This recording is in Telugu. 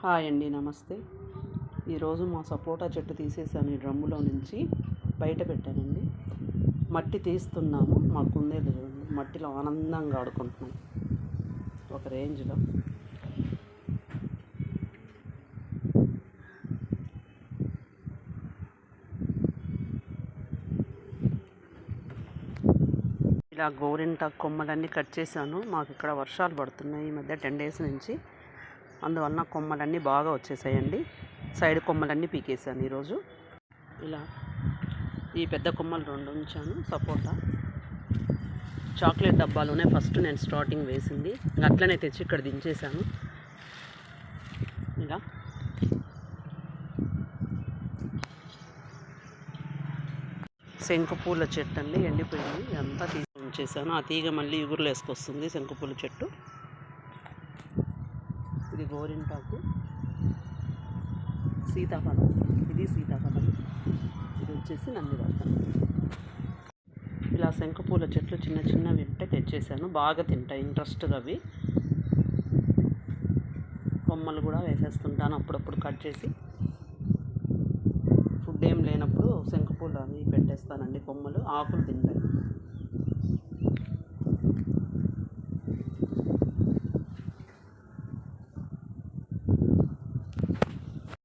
హాయ్ అండి నమస్తే. ఈరోజు మా సపోటా చెట్టు తీసేసాను ఈ డ్రమ్ములో నుంచి బయట పెట్టానండి. మట్టి తీస్తున్నాము మా కుందేలు చూడండి మట్టిలో ఆనందంగా ఆడుకుంటున్నాం. ఒక రేంజ్లో. ఇలా గోరింట కొమ్మలన్నీ కట్ చేశాను. మాకు ఇక్కడ వర్షాలు పడుతున్నాయి ఈ మధ్య టెన్ డేస్ నుంచి. అందువలన కొమ్మలన్నీ బాగా వచ్చేసాయండి. సైడ్ కొమ్మలన్నీ పీకేసాను ఈరోజు. ఇలా ఈ పెద్ద కొమ్మలు రెండు ఉంచాను సపోటా. చాక్లెట్ డబ్బాలోనే ఫస్ట్ నేను స్టార్టింగ్ వేసింది. అట్లనే తెచ్చి ఇక్కడ దించేసాను ఇలా. శంకుపూల చెట్టు అండి ఎండిపోయింది. అంతా తీసి ఉంచేసాను ఆ తీగ మళ్ళీ ఇగురులు వేసుకొస్తుంది శంకుపూల చెట్టు. ఇది గోరింటాకు. సీతాఫలం. ఇది సీతాఫలం. ఇది వచ్చేసి నందివర్ధనం ఇలా శంకుపూల చెట్లు చిన్న చిన్నవి ఉంటే తెచ్చేసాను. బాగా తింటాయి ఇంట్రెస్ట్గా అవి. కొమ్మలు కూడా వేసేస్తుంటాను అప్పుడప్పుడు కట్ చేసి. ఫుడ్ ఏం లేనప్పుడు శంకుపూలు అవి పెట్టేస్తానండి కొమ్మలు. ఆకులు తింటాయి.